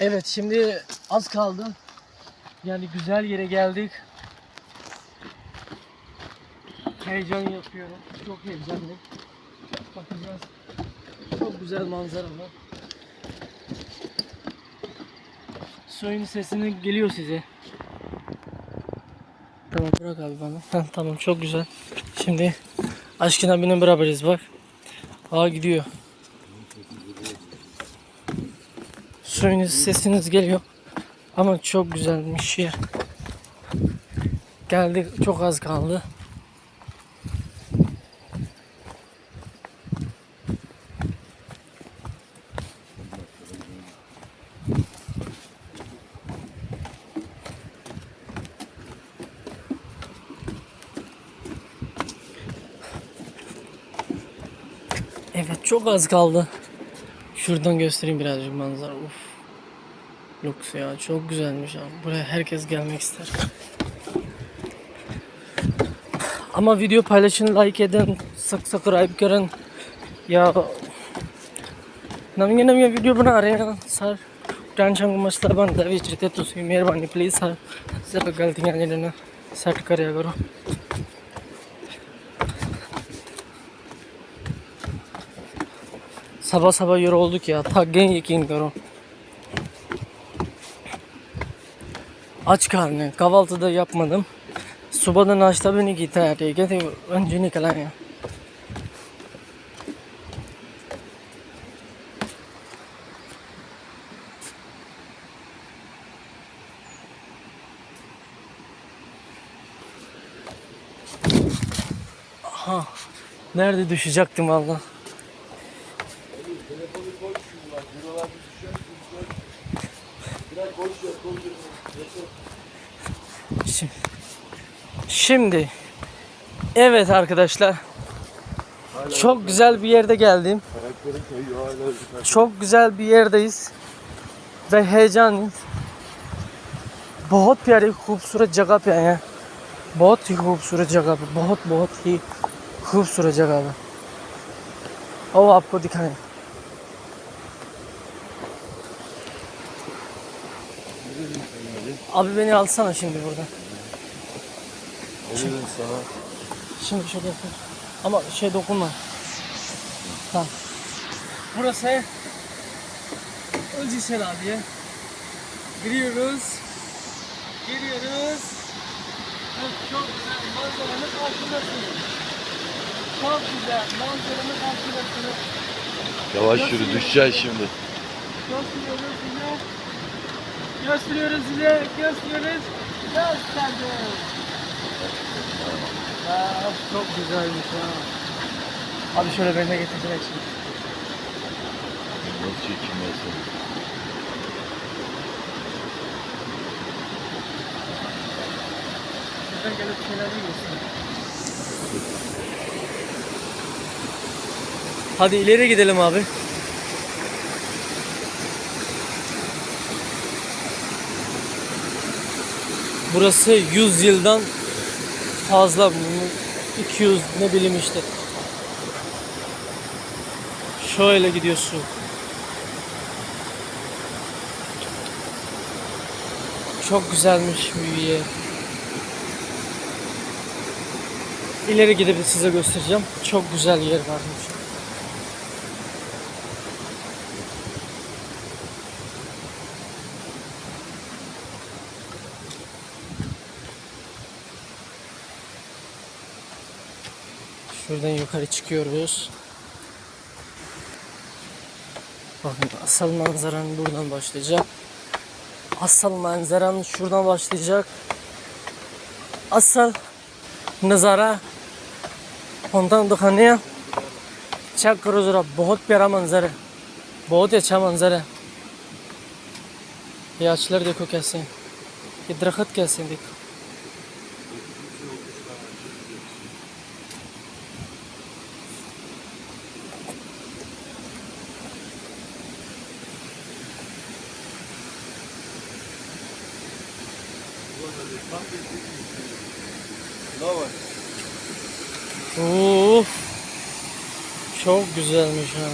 Evet şimdi az kaldı. Yani güzel yere geldik. Heyecan yapıyorum. Çok heyecanlı. Bakacağız. Çok güzel manzara var. Suyun sesini geliyor size. Tamam bırak abi bana. Tamam çok güzel. Şimdi Aşkın abinin beraberiz bak. Aa gidiyor. Suyun sesiniz geliyor. Ama çok güzelmiş yer. Geldik çok az kaldı. Evet çok az kaldı. Şuradan göstereyim birazcık manzara. Uf. Lüks ya çok güzelmiş abi. Buraya herkes gelmek ister. Ama video paylaşın, like edin, sık sık ayıp görün. Ya नवीन नवीन video बना रहे हैं sir tension का मसला बनता भी जितने तुम मेहरबानी प्लीज़ सर जरा गलतियाँ जिन्हें सैट करा करो Sabah sabah yorulduk ya. Thak yekin karo. Aç karnı. Kahvaltı da yapmadım. Subada naşta beni gitar. Gete önce nikalan ya. Aha. Nerede düşecektim valla. Şimdi, şimdi evet arkadaşlar çok güzel bir yerde geldim. Çok güzel bir yerdeyiz ve heyecanlıyız. बहुत प्यारी खूबसूरत जगह पे आए हैं बहुत ही खूबसूरत जगह पे बहुत बहुत ही खूबसूरत जगह पे और आपको दिखाएं Abi beni alsana şimdi buradan. Veririm sana. Şimdi şöyle yapayım. Ama şey dokunma. Tamam. Burası Ölçü Şelaliye. Giriyoruz. Giriyoruz. Evet, çok güzel manzaranın karşındasınız. Çok güzel manzaranın karşındasınız. Yavaş yürü düşeceksin şimdi. Gösteriyoruz size. Gösteriyoruz size. Gösteriyoruz. Gösterdim. Aa, çok güzelmiş ha. Abi şöyle beni de getirecek şimdi. Nasıl seni? Şuradan gelip şeyler yiyorsun. Hadi ileri gidelim abi. Burası 100 yıldan fazla 200 ne bileyim işte. Şöyle gidiyorsun. Çok güzelmiş bir yer. İleri gidip size göstereceğim. Çok güzel yer varmış. Şuradan yukarı çıkıyoruz. Bakın asıl manzaranın buradan başlayacak. Asıl manzaranın şuradan başlayacak. Asıl नज़ारा होता दिखाने हैं चेक करो ज़रा बहुत प्यारा मंजर है बहुत ही अच्छा मंजर है ये आचलर देखो कैसे हैं ये दरख्त कैसे हैं देखो Of. Çok güzelmiş ha.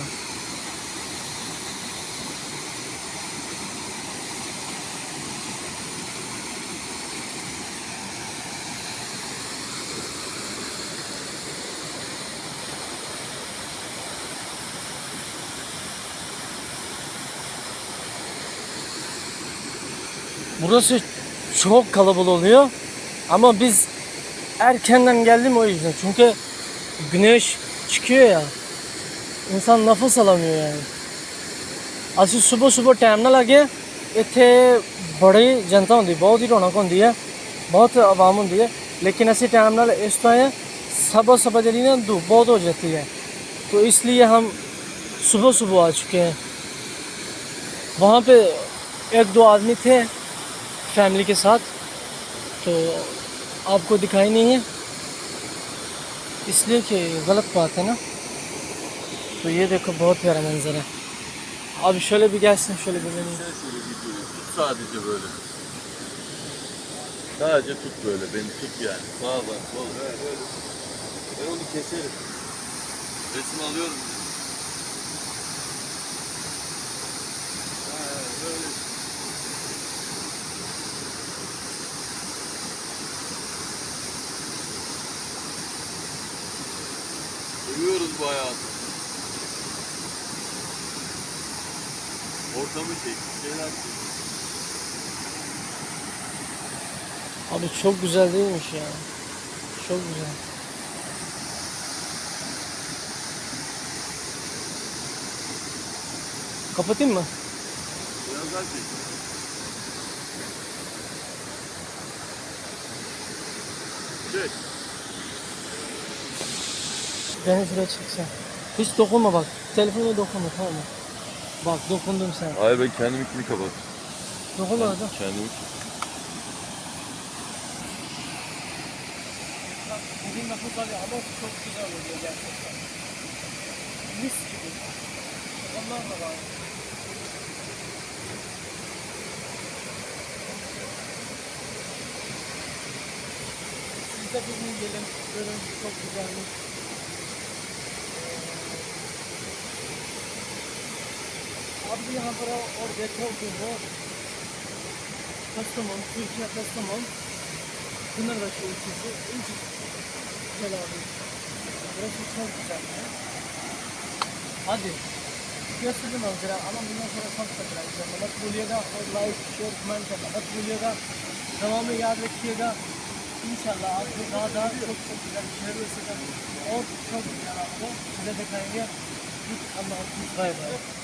Burası çok kalabalık oluyor. Ama biz erkenden geldim o yüzden. Çünkü güneş çıkıyor ya. İnsan nefes alamıyor yani. ਅਸੀਂ ਸਵੇਰ ਸਵੇਰ ਟਾਈਮ ਨਾਲ ਲੱਗੇ ਇੱਥੇ ਬੜੀ ਜਨਤਾ ਹੁੰਦੀ ਬਹੁਤ ਹੀ ਰੌਣਕ ਹੁੰਦੀ ਹੈ ਬਹੁਤ ਆਵਾਮ ਹੁੰਦੀ ਹੈ लेकिन ऐसे टाइम नाल इस तो है सुबह सुबह जल्दी ना धूप बहुत हो जाती है तो इसलिए हम सुबह सुबह आ चुके हैं वहाँ पे एक दो आदमी थे फैमिली के साथ तो आपको दिखाई नहीं है इसलिए कि गलत बात है ना तो ये देखो बहुत प्यारा मंजर है Abi şöyle bir gelsin şöyle bir beni. Sen şöyle videoyu tut sadece böyle. Sadece tut böyle beni tut yani. Sağdan sol. Evet, böyle. Ben onu keserim. Resim alıyorum. Bu hayatı. Ortamı çek, şeyler çek. Abi çok güzel değilmiş ya. Çok güzel. Kapatayım mı? Biraz daha çek. Çek. Şuraya çeksen. Hiç dokunma bak. Telefona dokunma tamam mı? Bak dokundum sen. Hayır ben kendiminkini kapat. Dokunma da. Kendimi Bugün nefes alıyor ama çok güzel oluyor gerçekten. Mis gibi. Onlar da var. Siz de bir gün gelin. Görün çok güzelmiş. अब यहाँ पर आओ और देखो कि वो Kastamonu, Türkiye Kastamonu Pınarbaşı ilçesi ilk güzel abi. Burası çok güzel ya. Hadi. Gösterdim manzara ama bundan sonra çok takılacağım. मत भूलिएगा और लाइक शेयर कमेंट करना मत भूलिएगा तमाम याद रखिएगा इंशाल्लाह आपको daha daha çok çok güzel şeyler göstereceğim. और çok güzel आपको size दिखाएंगे. Allah'a emanet. Bay bay.